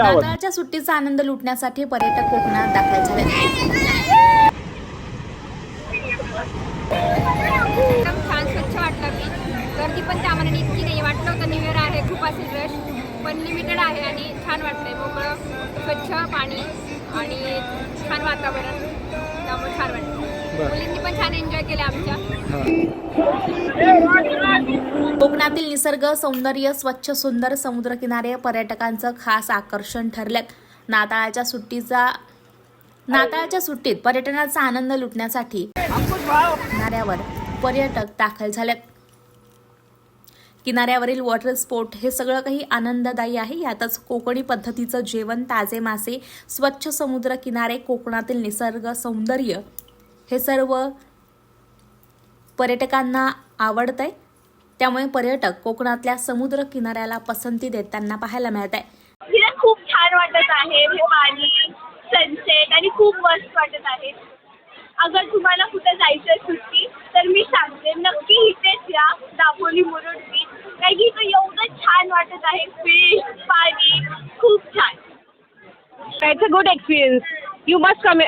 आवाज. नाताळच्या सुट्टीचा आनंद लुटण्यासाठी पर्यटक कोकणात दाखल झाले. एकदम छान स्वच्छ वाटलं मी. गर्दी पण त्या मनाने इतकी नाही. वाटलं होतं न्यू इयर आहे खूप असेल रश पण लिमिटेड आहे आणि छान वाटतंय मोकळं स्वच्छ पाणी आणि छान वातावरण. त्यामुळे छान वाटतं. मुलींनी पण छान एन्जॉय केलं आमच्या. कोकणातील निसर्ग सौंदर्य स्वच्छ सुंदर समुद्रकिनारे पर्यटकांचं खास आकर्षण ठरल्यात नाताळाच्या सुट्टीचा नाताळच्या सुट्टीत पर्यटनाचा आनंद लुटण्यासाठी किनाऱ्यावर पर्यटक दाखल झालेत. किनाऱ्यावरील वॉटर स्पोर्ट हे सगळं काही आनंददायी आहे. यातच कोकणी पद्धतीचं जेवण ताजे मासे स्वच्छ समुद्र किनारे कोकणातील निसर्ग सौंदर्य हे सर्व पर्यटकांना आवडतंय. त्यामुळे पर्यटक कोकणातल्या समुद्र किनाऱ्याला पसंती देताना पाहायला मिळत आहे खूप छान वाटत आहे हे पाणी सनसेट आणि खूप मस्त वाटत आहे. अगर तुम्हाला कुठं जायचं आहे सुट्टी तर मी सांगते नक्की इथेच या दापोली मुरुड बीच कारण की इथं एवढं छान वाटत आहे फिश पाणी खूप छान. It's a good experience you must come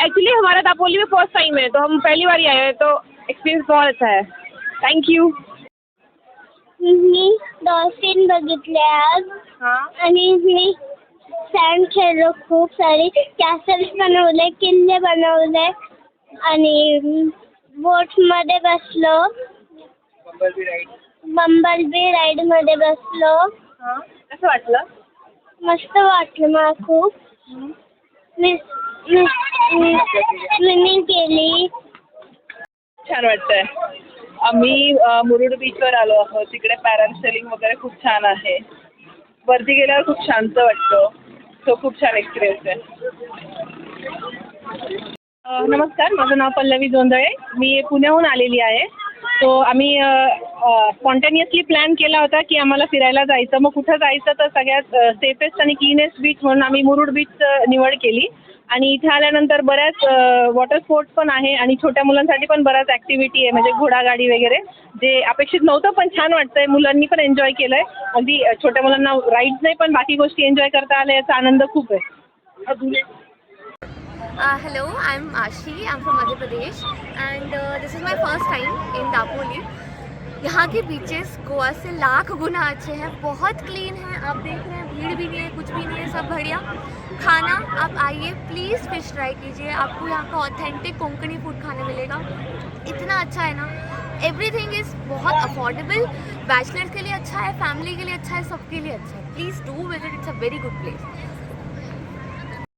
actually हमारा दापोली में फ़र्स्ट टाइम है तो हम पहली बार ही आए हैं तो एक्सपीरियंस बहुत अच्छा है। थैंक यू मी डॉल्फिन बघितले आज। हाँ। आणि मी सँड खेळलो खूप सारे। कॅसल्स बनवले किल्ले बनवले आणि बोटमध्ये बसलो बंबल बी राईडमध्ये बसलो हाँ कसं वाटलं। मस्त वाटलं मला खूप मी स्विमिंग केली. छान वाटतंय. आम्ही मुरुड बीचवर आलो आहोत. तिकडे पॅरासेलिंग वगैरे खूप छान आहे. वरती गेल्यावर खूप शांत वाटतं. तो खूप छान एक्सपिरियन्स आहे. नमस्कार. माझं नाव पल्लवी जोंधळे. मी पुण्याहून आलेली आहे. तो आम्ही स्पॉन्टेनियसली प्लॅन केला होता की आम्हाला फिरायला जायचं. मग कुठं जायचं तर सगळ्यात सेफेस्ट आणि क्लीनेस्ट बीच म्हणून आम्ही मुरुड बीच निवड केली. आणि इथे आल्यानंतर बऱ्याच वॉटर स्पोर्ट्स पण आहे आणि छोट्या मुलांसाठी पण बऱ्याच ॲक्टिव्हिटी आहे म्हणजे घोडागाडी वगैरे जे अपेक्षित नव्हतं पण छान वाटतंय. मुलांनी पण एन्जॉय केलं आहे अगदी छोट्या मुलांना राईड्स नाही पण बाकी गोष्टी एन्जॉय करता आल्या याचा आनंद खूप आहे. Hello I am Aashi I am from Madhya Pradesh and this is my first time in Dapoli यहाँ के बीचेस गोवा से लाख गुना अच्छे हैं बहुत क्लीन है आप देख रहे हैं भीड़ भी नहीं है कुछ भी नहीं है सब बढ़िया। खाना, आप आइए प्लीज़ फ़िश ट्राई कीजिए। आपको यहाँ का ऑथेंटिक कोंकणी फ़ूड खाने मिलेगा। इतना अच्छा है ना। एवरीथिंग इज़ बहुत अफोर्डेबल बैचलर्स के लिए अच्छा है फैमिली के लिए अच्छा है, सबके लिए अच्छा है। Please do visit it's a very good place